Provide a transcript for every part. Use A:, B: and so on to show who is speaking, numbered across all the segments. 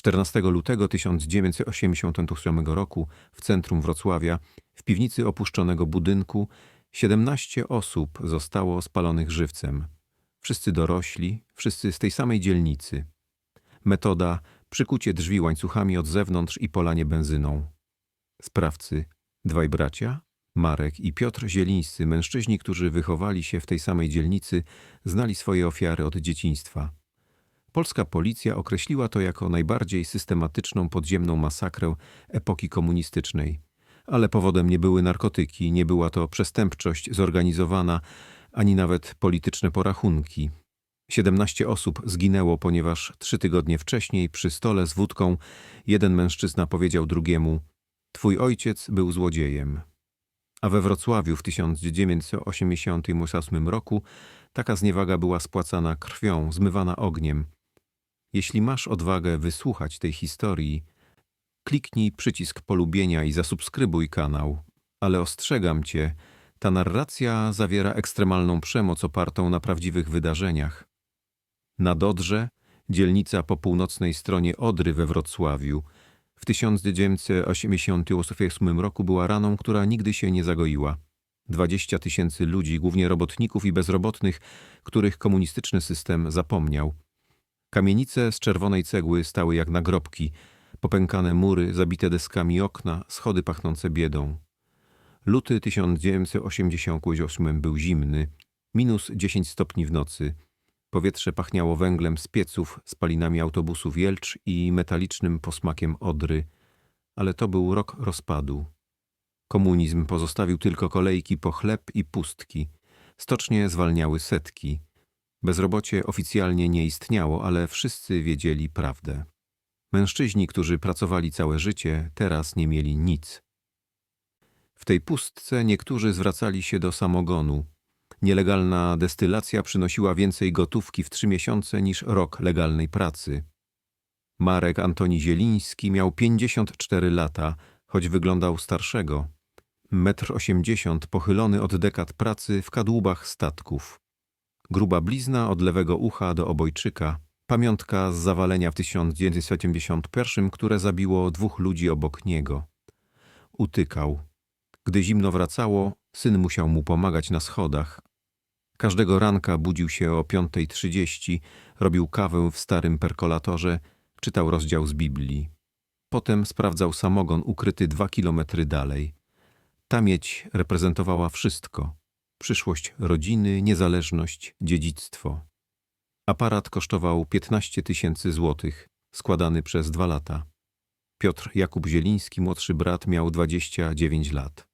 A: 14 lutego 1988 roku w centrum Wrocławia, w piwnicy opuszczonego budynku, 17 osób zostało spalonych żywcem. Wszyscy dorośli, wszyscy z tej samej dzielnicy. Metoda przykucie drzwi łańcuchami od zewnątrz i polanie benzyną. Sprawcy dwaj bracia, Marek i Piotr Zielińscy, mężczyźni, którzy wychowali się w tej samej dzielnicy, znali swoje ofiary od dzieciństwa. Polska policja określiła to jako najbardziej systematyczną podziemną masakrę epoki komunistycznej. Ale powodem nie były narkotyki, nie była to przestępczość zorganizowana, ani nawet polityczne porachunki. 17 osób zginęło, ponieważ trzy tygodnie wcześniej przy stole z wódką jeden mężczyzna powiedział drugiemu: Twój ojciec był złodziejem. A we Wrocławiu w 1988 roku taka zniewaga była spłacana krwią, zmywana ogniem. Jeśli masz odwagę wysłuchać tej historii, kliknij przycisk polubienia i zasubskrybuj kanał. Ale ostrzegam cię, ta narracja zawiera ekstremalną przemoc opartą na prawdziwych wydarzeniach. Na Dodrze, dzielnica po północnej stronie Odry we Wrocławiu, w 1988 roku była raną, która nigdy się nie zagoiła. 20 tysięcy ludzi, głównie robotników i bezrobotnych, których komunistyczny system zapomniał. Kamienice z czerwonej cegły stały jak nagrobki, popękane mury, zabite deskami okna, schody pachnące biedą. Luty 1988 był zimny, minus 10 stopni w nocy. Powietrze pachniało węglem z pieców, spalinami autobusów Jelcz i metalicznym posmakiem Odry. Ale to był rok rozpadu. Komunizm pozostawił tylko kolejki po chleb i pustki. Stocznie zwalniały setki. Bezrobocie oficjalnie nie istniało, ale wszyscy wiedzieli prawdę. Mężczyźni, którzy pracowali całe życie, teraz nie mieli nic. W tej pustce niektórzy zwracali się do samogonu. Nielegalna destylacja przynosiła więcej gotówki w trzy miesiące niż rok legalnej pracy. Marek Antoni Zieliński miał 54 lata, choć wyglądał starszego. Metr osiemdziesiąt, pochylony od dekad pracy w kadłubach statków. Gruba blizna od lewego ucha do obojczyka, pamiątka z zawalenia w 1971, które zabiło dwóch ludzi obok niego. Utykał. Gdy zimno wracało, syn musiał mu pomagać na schodach. Każdego ranka budził się o 5.30, robił kawę w starym perkolatorze, czytał rozdział z Biblii. Potem sprawdzał samogon ukryty dwa kilometry dalej. Ta miedź reprezentowała wszystko – przyszłość rodziny, niezależność, dziedzictwo. Aparat kosztował 15 tysięcy złotych, składany przez dwa lata. Piotr Jakub Zieliński, młodszy brat, miał 29 lat.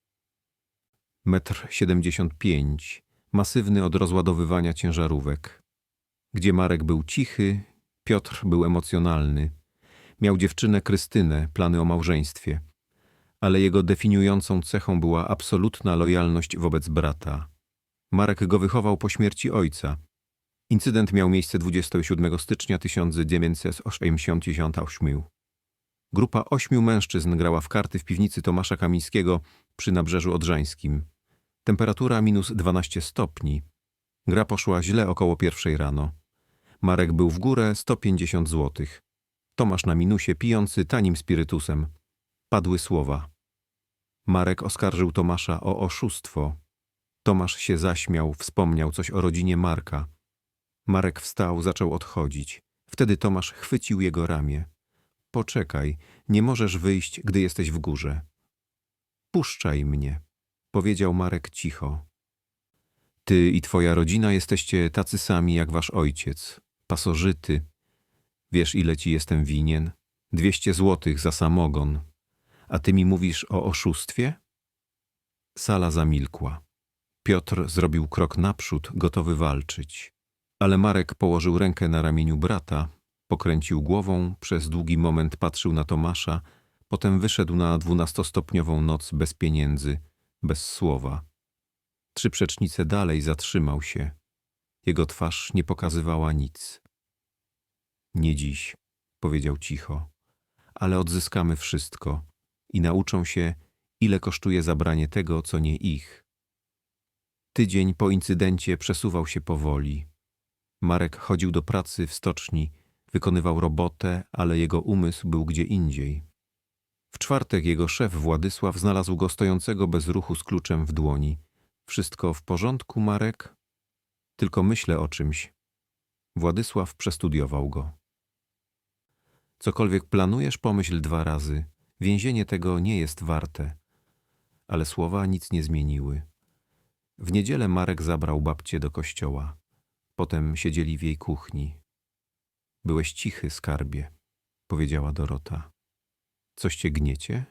A: Metr 75, masywny od rozładowywania ciężarówek. Gdzie Marek był cichy, Piotr był emocjonalny. Miał dziewczynę Krystynę, plany o małżeństwie. Ale jego definiującą cechą była absolutna lojalność wobec brata. Marek go wychował po śmierci ojca. Incydent miał miejsce 27 stycznia 1988. Grupa ośmiu mężczyzn grała w karty w piwnicy Tomasza Kamińskiego przy Nabrzeżu Odrzańskim. Temperatura minus 12 stopni. Gra poszła źle około pierwszej rano. Marek był w górę 150 złotych. Tomasz na minusie pijący tanim spirytusem. Padły słowa. Marek oskarżył Tomasza o oszustwo. Tomasz się zaśmiał, wspomniał coś o rodzinie Marka. Marek wstał, zaczął odchodzić. Wtedy Tomasz chwycił jego ramię. Poczekaj, nie możesz wyjść, gdy jesteś w górze. Puszczaj mnie powiedział Marek cicho. Ty i twoja rodzina jesteście tacy sami jak wasz ojciec, pasożyty. Wiesz, ile ci jestem winien? Dwieście złotych za samogon. A ty mi mówisz o oszustwie? Sala zamilkła. Piotr zrobił krok naprzód, gotowy walczyć. Ale Marek położył rękę na ramieniu brata, pokręcił głową, przez długi moment patrzył na Tomasza, potem wyszedł na dwunastostopniową noc bez pieniędzy, bez słowa. Trzy przecznice dalej zatrzymał się. Jego twarz nie pokazywała nic. Nie dziś, powiedział cicho, ale odzyskamy wszystko i nauczą się, ile kosztuje zabranie tego, co nie ich. Tydzień po incydencie przesuwał się powoli. Marek chodził do pracy w stoczni, Wykonywał robotę, ale jego umysł był gdzie indziej. W czwartek jego szef Władysław znalazł go stojącego bez ruchu z kluczem w dłoni. Wszystko w porządku, Marek? Tylko myślę o czymś. Władysław przestudiował go. Cokolwiek planujesz, pomyśl dwa razy. Więzienie tego nie jest warte. Ale słowa nic nie zmieniły. W niedzielę Marek zabrał babcię do kościoła. Potem siedzieli w jej kuchni. Byłeś cichy, skarbie, powiedziała Dorota. Coś cię gniecie?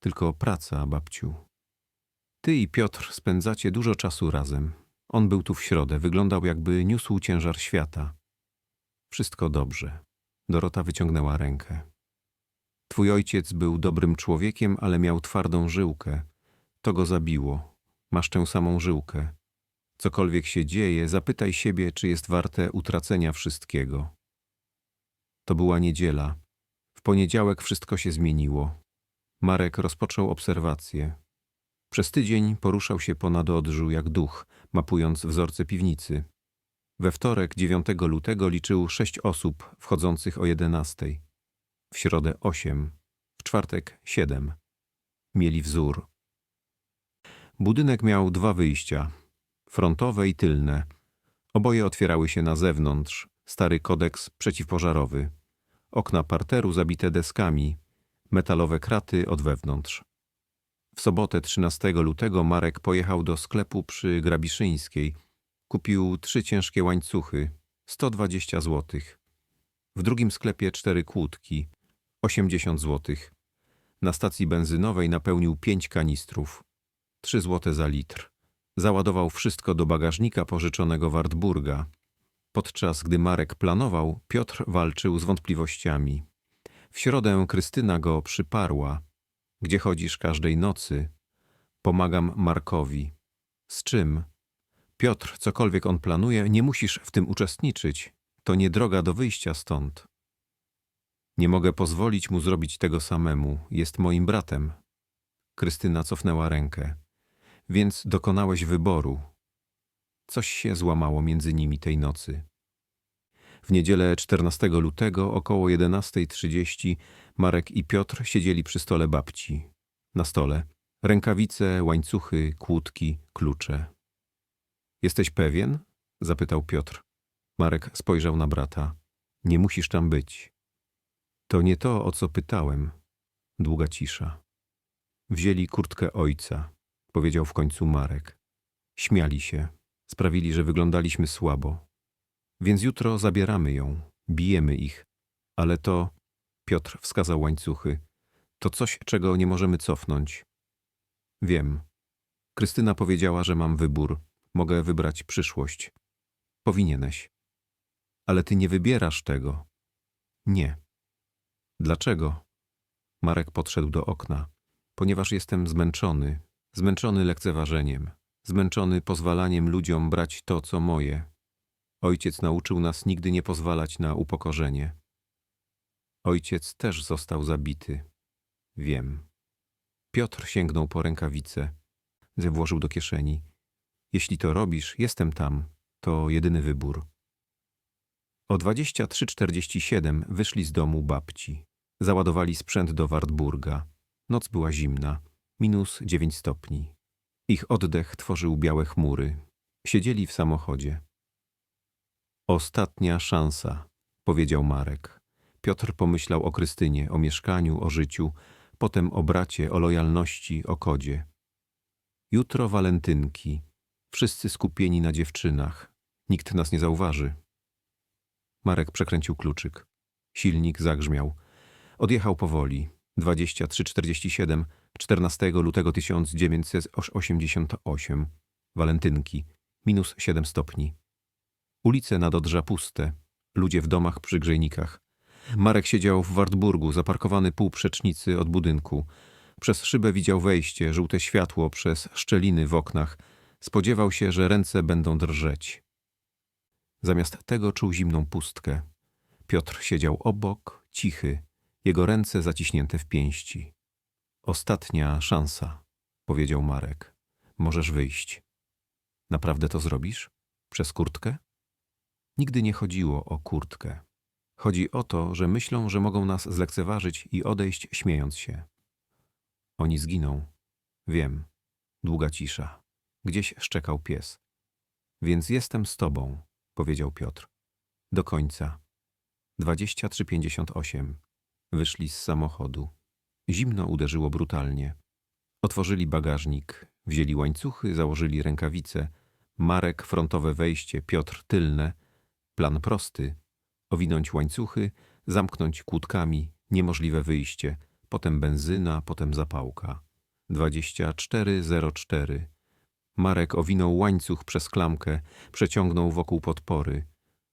A: Tylko praca, babciu. Ty i Piotr spędzacie dużo czasu razem. On był tu w środę, wyglądał jakby niósł ciężar świata. Wszystko dobrze. Dorota wyciągnęła rękę. Twój ojciec był dobrym człowiekiem, ale miał twardą żyłkę. To go zabiło. Masz tę samą żyłkę. Cokolwiek się dzieje, zapytaj siebie, czy jest warte utracenia wszystkiego. To była niedziela. W poniedziałek wszystko się zmieniło. Marek rozpoczął obserwację. Przez tydzień poruszał się po nadodrzu jak duch, mapując wzorce piwnicy. We wtorek 9 lutego liczył sześć osób wchodzących o 11. W środę osiem, w czwartek siedem. Mieli wzór. Budynek miał dwa wyjścia, frontowe i tylne. Oboje otwierały się na zewnątrz, stary kodeks przeciwpożarowy. Okna parteru zabite deskami, metalowe kraty od wewnątrz. W sobotę 13 lutego Marek pojechał do sklepu przy Grabiszyńskiej. Kupił trzy ciężkie łańcuchy, 120 złotych. W drugim sklepie cztery kłódki, 80 złotych. Na stacji benzynowej napełnił pięć kanistrów, 3 złote za litr. Załadował wszystko do bagażnika pożyczonego Wartburga. Podczas gdy Marek planował, Piotr walczył z wątpliwościami. W środę Krystyna go przyparła. Gdzie chodzisz każdej nocy? Pomagam Markowi. Z czym? Piotr, cokolwiek on planuje, nie musisz w tym uczestniczyć. To nie droga do wyjścia stąd. Nie mogę pozwolić mu zrobić tego samemu. Jest moim bratem. Krystyna cofnęła rękę. Więc dokonałeś wyboru. Coś się złamało między nimi tej nocy. W niedzielę 14 lutego około 11.30 Marek i Piotr siedzieli przy stole babci. Na stole rękawice, łańcuchy, kłódki, klucze. Jesteś pewien? zapytał Piotr. Marek spojrzał na brata. Nie musisz tam być. To nie to, o co pytałem. Długa cisza. Wzięli kurtkę ojca, powiedział w końcu Marek. Śmiali się. Sprawili, że wyglądaliśmy słabo. Więc jutro zabieramy ją, bijemy ich. Ale to, Piotr wskazał łańcuchy, to coś, czego nie możemy cofnąć. Wiem. Krystyna powiedziała, że mam wybór. Mogę wybrać przyszłość. Powinieneś. Ale ty nie wybierasz tego. Nie. Dlaczego? Marek podszedł do okna. Ponieważ jestem zmęczony, zmęczony lekceważeniem, zmęczony pozwalaniem ludziom brać to, co moje. Ojciec nauczył nas nigdy nie pozwalać na upokorzenie. Ojciec też został zabity. Wiem. Piotr sięgnął po rękawicę. Włożył do kieszeni. Jeśli to robisz, jestem tam. To jedyny wybór. O 23.47 wyszli z domu babci. Załadowali sprzęt do Wartburga. Noc była zimna, minus 9 stopni. Ich oddech tworzył białe chmury. Siedzieli w samochodzie. Ostatnia szansa, powiedział Marek. Piotr pomyślał o Krystynie, o mieszkaniu, o życiu, potem o bracie, o lojalności, o kodzie. Jutro walentynki. Wszyscy skupieni na dziewczynach. Nikt nas nie zauważy. Marek przekręcił kluczyk. Silnik zagrzmiał. Odjechał powoli. 23.47, 14 lutego 1988. Walentynki. Minus 7 stopni. Ulice nad Odrza puste. Ludzie w domach przy grzejnikach. Marek siedział w Wartburgu, zaparkowany pół przecznicy od budynku. Przez szybę widział wejście, żółte światło przez szczeliny w oknach. Spodziewał się, że ręce będą drżeć. Zamiast tego czuł zimną pustkę. Piotr siedział obok, cichy, jego ręce zaciśnięte w pięści. Ostatnia szansa, powiedział Marek. Możesz wyjść. Naprawdę to zrobisz? Przez kurtkę? Nigdy nie chodziło o kurtkę. Chodzi o to, że myślą, że mogą nas zlekceważyć i odejść śmiejąc się. Oni zginą. Wiem. Długa cisza. Gdzieś szczekał pies. Więc jestem z tobą, powiedział Piotr. Do końca. 23.58. Wyszli z samochodu. Zimno uderzyło brutalnie. Otworzyli bagażnik, wzięli łańcuchy, założyli rękawice. Marek frontowe wejście, Piotr tylne. Plan prosty. Owinąć łańcuchy, zamknąć kłódkami, niemożliwe wyjście. Potem benzyna, potem zapałka. 24.04. Marek owinął łańcuch przez klamkę, przeciągnął wokół podpory.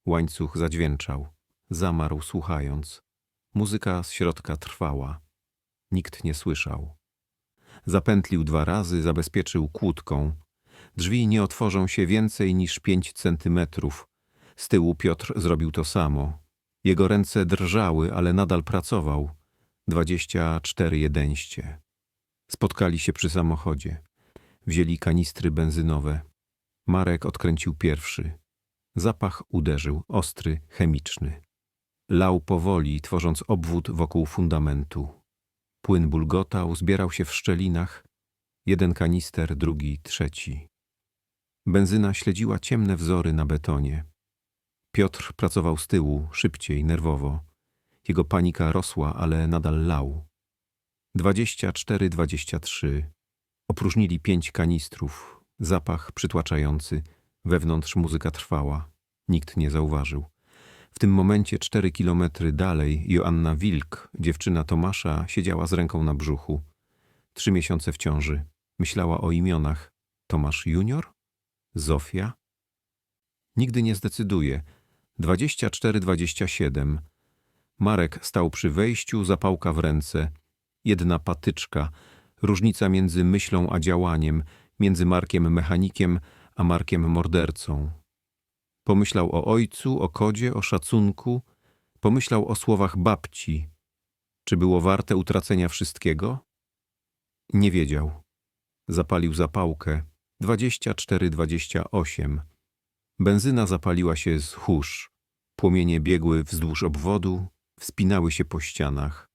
A: Łańcuch zadźwięczał. Zamarł słuchając. Muzyka z środka trwała. Nikt nie słyszał. Zapętlił dwa razy, zabezpieczył kłódką. Drzwi nie otworzą się więcej niż pięć centymetrów. Z tyłu Piotr zrobił to samo. Jego ręce drżały, ale nadal pracował. Dwadzieścia cztery jedeńście. Spotkali się przy samochodzie. Wzięli kanistry benzynowe. Marek odkręcił pierwszy. Zapach uderzył, ostry, chemiczny. Lał powoli, tworząc obwód wokół fundamentu. Płyn bulgotał, zbierał się w szczelinach. Jeden kanister, drugi, trzeci. Benzyna śledziła ciemne wzory na betonie. Piotr pracował z tyłu, szybciej, nerwowo. Jego panika rosła, ale nadal lał. Dwadzieścia cztery, dwadzieścia trzy. Opróżnili pięć kanistrów. Zapach przytłaczający. Wewnątrz muzyka trwała. Nikt nie zauważył. W tym momencie cztery kilometry dalej Joanna Wilk, dziewczyna Tomasza, siedziała z ręką na brzuchu. Trzy miesiące w ciąży. Myślała o imionach. Tomasz junior? Zofia? Nigdy nie zdecyduje. Dwadzieścia cztery, dwadzieścia siedem. Marek stał przy wejściu, zapałka w ręce. Jedna patyczka. Różnica między myślą a działaniem, między Markiem mechanikiem a Markiem mordercą. Pomyślał o ojcu, o kodzie, o szacunku. Pomyślał o słowach babci. Czy było warte utracenia wszystkiego? Nie wiedział. Zapalił zapałkę. Dwadzieścia cztery, dwadzieścia osiem. Benzyna zapaliła się z hórz. Płomienie biegły wzdłuż obwodu, wspinały się po ścianach.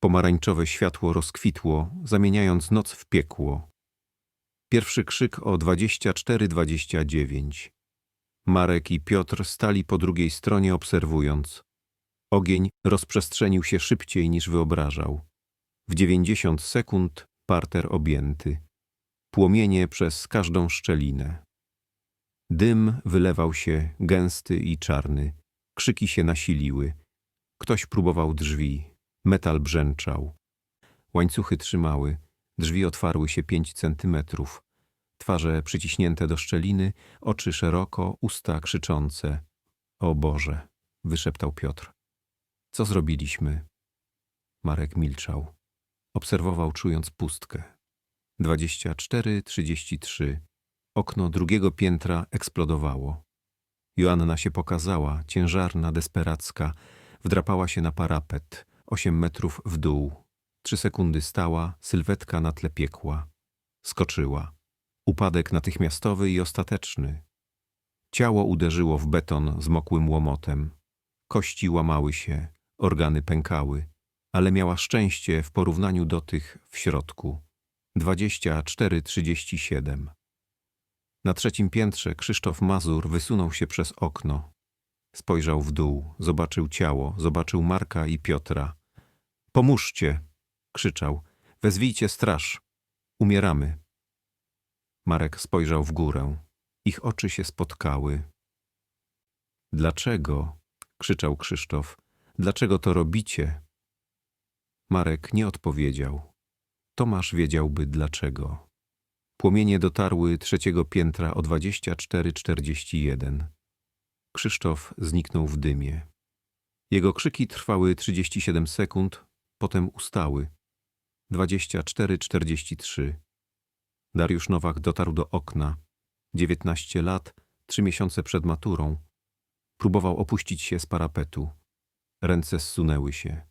A: Pomarańczowe światło rozkwitło, zamieniając noc w piekło. Pierwszy krzyk o dwadzieścia cztery, dwadzieścia dziewięć. Marek i Piotr stali po drugiej stronie obserwując. Ogień rozprzestrzenił się szybciej niż wyobrażał. W dziewięćdziesiąt sekund parter objęty. Płomienie przez każdą szczelinę. Dym wylewał się gęsty i czarny. Krzyki się nasiliły. Ktoś próbował drzwi. Metal brzęczał. Łańcuchy trzymały. Drzwi otwarły się pięć centymetrów. Twarze przyciśnięte do szczeliny, oczy szeroko, usta krzyczące. O Boże! wyszeptał Piotr. Co zrobiliśmy? Marek milczał. Obserwował, czując pustkę. Dwadzieścia cztery, trzydzieści trzy. Okno drugiego piętra eksplodowało. Joanna się pokazała, ciężarna, desperacka. Wdrapała się na parapet, osiem metrów w dół. Trzy sekundy stała, sylwetka na tle piekła. Skoczyła. Upadek natychmiastowy i ostateczny. Ciało uderzyło w beton zmokłym łomotem. Kości łamały się, organy pękały, ale miała szczęście w porównaniu do tych w środku. Dwadzieścia cztery trzydzieści siedem. Na trzecim piętrze Krzysztof Mazur wysunął się przez okno. Spojrzał w dół, zobaczył ciało, zobaczył Marka i Piotra. Pomóżcie! krzyczał. Wezwijcie straż. Umieramy. Marek spojrzał w górę. Ich oczy się spotkały. Dlaczego? krzyczał Krzysztof. Dlaczego to robicie? Marek nie odpowiedział. Tomasz wiedziałby dlaczego. Płomienie dotarły trzeciego piętra o 24.41. Krzysztof zniknął w dymie. Jego krzyki trwały 37 sekund, potem ustały. 24.43. Dariusz Nowak dotarł do okna. 19 lat, trzy miesiące przed maturą. Próbował opuścić się z parapetu. Ręce zsunęły się.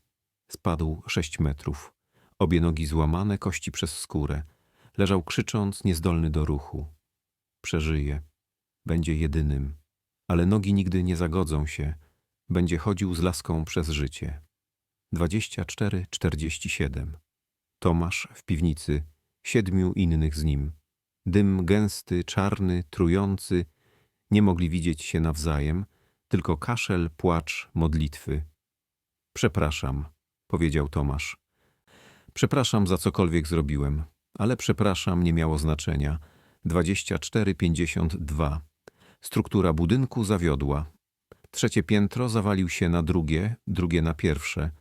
A: Spadł sześć metrów. Obie nogi złamane, kości przez skórę. Leżał krzycząc, niezdolny do ruchu. Przeżyje. Będzie jedynym. Ale nogi nigdy nie zagodzą się. Będzie chodził z laską przez życie. 24-47. Tomasz w piwnicy, siedmiu innych z nim. Dym gęsty, czarny, trujący. Nie mogli widzieć się nawzajem, tylko kaszel, płacz, modlitwy. Przepraszam, powiedział Tomasz. Przepraszam za cokolwiek zrobiłem, ale przepraszam nie miało znaczenia. 24,52. Struktura budynku zawiodła. Trzecie piętro zawalił się na drugie, drugie na pierwsze.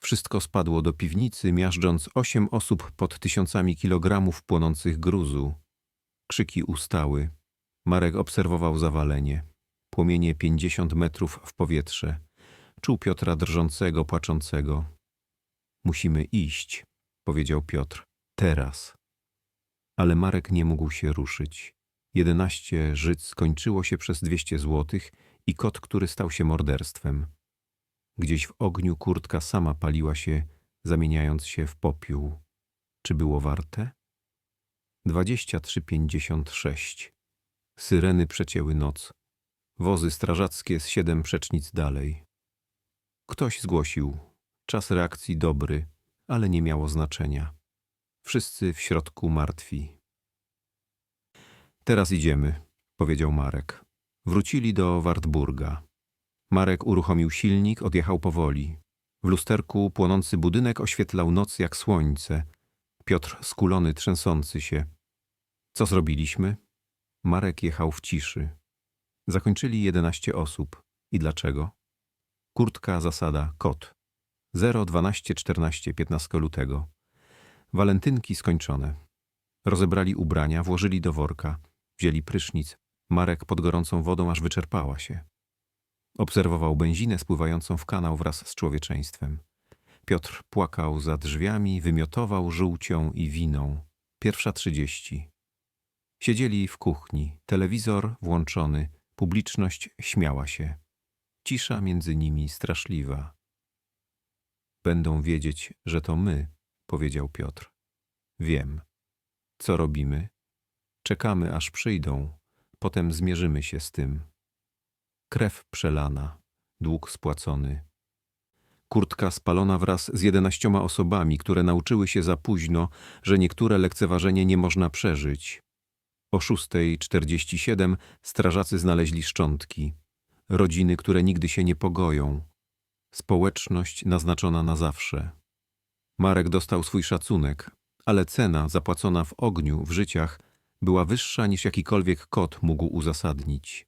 A: Wszystko spadło do piwnicy, miażdżąc osiem osób pod tysiącami kilogramów płonących gruzu. Krzyki ustały. Marek obserwował zawalenie. Płomienie pięćdziesiąt metrów w powietrze. Czuł Piotra drżącego, płaczącego. Musimy iść, powiedział Piotr. Teraz. Ale Marek nie mógł się ruszyć. Jedenaście życ skończyło się przez dwieście złotych i kot, który stał się morderstwem. Gdzieś w ogniu kurtka sama paliła się, zamieniając się w popiół. Czy było warte? 23.56. Syreny przecięły noc. Wozy strażackie z siedem przecznic dalej. Ktoś zgłosił. Czas reakcji dobry, ale nie miało znaczenia. Wszyscy w środku martwi. Teraz idziemy, powiedział Marek. Wrócili do Wartburga. Marek uruchomił silnik, odjechał powoli. W lusterku płonący budynek oświetlał noc jak słońce. Piotr skulony, trzęsący się. Co zrobiliśmy? Marek jechał w ciszy. Zakończyli jedenaście osób. I dlaczego? Kurtka, zasada, kot. 0, 12, 14, 15 lutego. Walentynki skończone. Rozebrali ubrania, włożyli do worka. Wzięli prysznic. Marek pod gorącą wodą aż wyczerpała się. Obserwował benzinę spływającą w kanał wraz z człowieczeństwem. Piotr płakał za drzwiami, wymiotował żółcią i winą. Pierwsza trzydzieści. Siedzieli w kuchni, telewizor włączony, publiczność śmiała się. Cisza między nimi straszliwa. Będą wiedzieć, że to my, powiedział Piotr. Wiem. Co robimy? Czekamy, aż przyjdą. Potem zmierzymy się z tym. Krew przelana, dług spłacony. Kurtka spalona wraz z jedenaścioma osobami, które nauczyły się za późno, że niektóre lekceważenie nie można przeżyć. O szóstej czterdzieści siedem strażacy znaleźli szczątki. Rodziny, które nigdy się nie pogoją. Społeczność naznaczona na zawsze. Marek dostał swój szacunek, ale cena zapłacona w ogniu, w życiach, była wyższa niż jakikolwiek kot mógł uzasadnić.